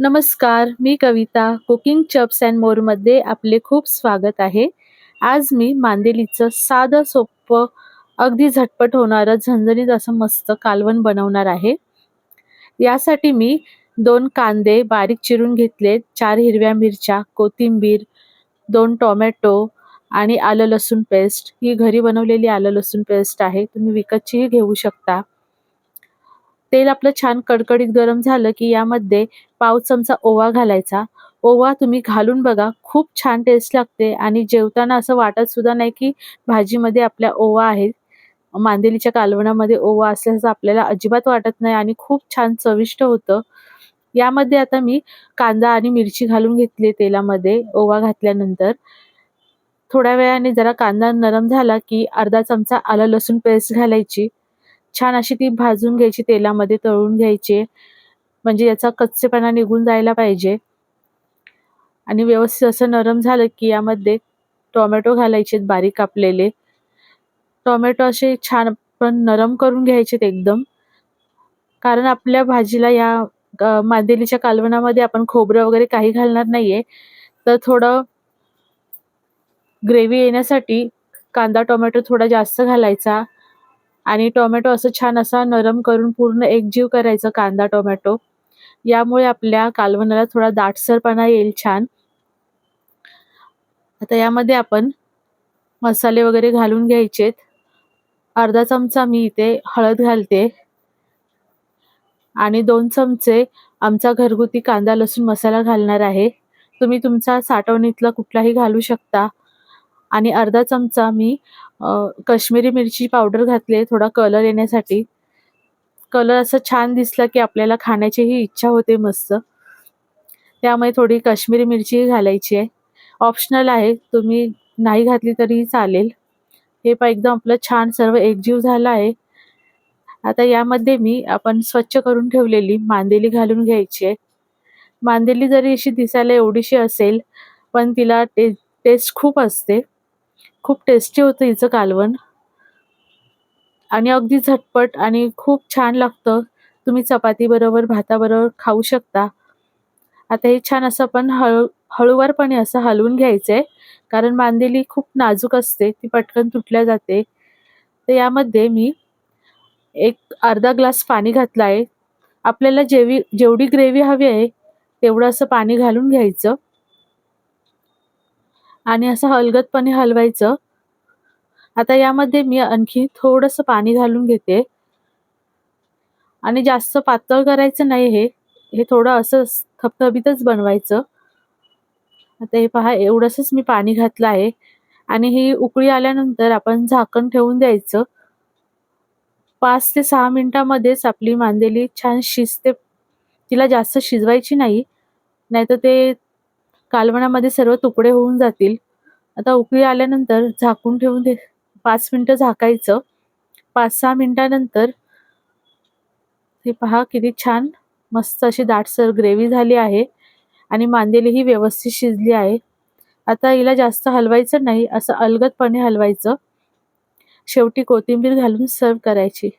नमस्कार मी कविता cooking चप्स and मोरमध्ये आपले खूप स्वागत आहे. आज मी मांदेलीचं साधं सोपं अगदी झटपट होणारं झणझणीत असं मस्त कालवण बनवणार आहे. यासाठी मी दोन कांदे बारीक चिरून घेतले चार हिरव्या मिरच्या कोथिंबीर दोन टोमॅटो आणि आलं लसूण पेस्ट. ही घरी बनवलेली आलं लसूण पेस्ट आहे तुम्ही विकतचीही घेऊ शकता. तेल आपलं छान कडकडीत गरम झालं की यामध्ये पाव चमचा ओवा घालायचा. ओवा तुम्ही घालून बघा खूप छान टेस्ट लागते आणि जेवताना असं वाटत सुद्धा नाही की भाजीमध्ये आपल्या ओवा आहे मांदेलीच्या कालवणामध्ये ओवा असल्याचं आपल्याला अजिबात वाटत नाही आणि खूप छान चविष्ट होतं. यामध्ये आता मी कांदा आणि मिरची घालून घेतली तेलामध्ये ओवा घातल्यानंतर. थोड्या वेळाने जरा कांदा नरम झाला की अर्धा चमचा आलं लसूण पेस्ट घालायची. छान अशी ती भाजून घ्यायची तेलामध्ये तळून घ्यायची. म्हणजे याचा कच्चेपणा निघून जायला पाहिजे. आणि व्यवस्थित असं नरम झालं की यामध्ये टोमॅटो घालायचे बारीक कापलेले. टोमॅटो असे छान पण नरम करून घ्यायचेत एकदम. कारण आपल्या भाजीला या मांदेलीच्या कालवणामध्ये आपण खोबरं वगैरे काही घालणार नाहीये. तर थोडं ग्रेव्ही येण्यासाठी कांदा टोमॅटो थोडा जास्त घालायचा. आणि टोमॅटो असं छान असा नरम करून पूर्ण एकजीव करायचं कांदा टोमॅटो. यामुळे आपल्या कालवणाला थोडा दाटसरपणा येईल छान. आता यामध्ये आपण मसाले वगैरे घालून घ्यायचेत. अर्धा चमचा मी इथे हळद घालते. आणि दोन चमचे आमचा घरगुती कांदा लसूण मसाला घालणार आहे. तुम्ही तुमचा साठवणीतला कुठलाही घालू शकता. आणि अर्धा चमचा मी कश्मीरी मिरची पावडर घातली थोडा कलर येण्यासाठी. कलर असं छान दिसला की आपल्याला खाण्याचीही इच्छा होते मस्त. त्यामुळे थोडी काश्मीरी मिरची घालायची आहे. ऑप्शनल आहे तुम्ही नाही घातली तरी चालेल. हे पण एकदम आपलं छान सर्व एकजीव झालं आहे. आता यामध्ये मी आपण स्वच्छ करून ठेवलेली मांदेली घालून घ्यायची आहे. मांदेली जरी अशी दिसायला एवढीशी असेल पण तिला टे टेस्ट खूप असते. खूप टेस्टी होतं हिचं कालवण. आणि अगदी झटपट आणि खूप छान लागतं. तुम्ही चपातीबरोबर भाताबरोबर खाऊ शकता. आता हे छान असं पण हळू हळूवारपणे असं हलवून घ्यायचं आहे कारण मांदेली खूप नाजूक असते ती पटकन तुटल्या जाते. तर यामध्ये मी एक अर्धा ग्लास पाणी घातला आहे आपल्याला जेवी जेवढी ग्रेव्ही हवी आहे तेवढं असं पाणी घालून घ्यायचं. आणि असं हलगतपणे हलवायचं. आता यामध्ये मी आणखी थोडंसं पाणी घालून घेते. आणि जास्त पातळ करायचं नाही हे. हे थोडं असं थपथपीतच बनवायचं. आता हे पहा एवढंसच मी पाणी घातलं आहे. आणि ही उकळी आल्यानंतर आपण झाकण ठेवून द्यायचं. पाच ते सहा मिनिटामध्येच आपली मांदेली छान शिजते. तिला जास्त शिजवायची नाही. नाहीतर ते कालवणामध्ये सर्व तुकडे होऊन जातील. आता उकळी आल्यानंतर झाकून ठेवून दे पाच मिनटं झाकायचं. पाच सहा मिनिटानंतर हे पहा किती छान मस्त अशी दाटसर ग्रेव्ही झाली आहे आणि मांदेली ही व्यवस्थित शिजली आहे. आता हिला जास्त हलवायचं नाही असं अलगदपणे हलवायचं. शेवटी कोथिंबीर घालून सर्व करायची.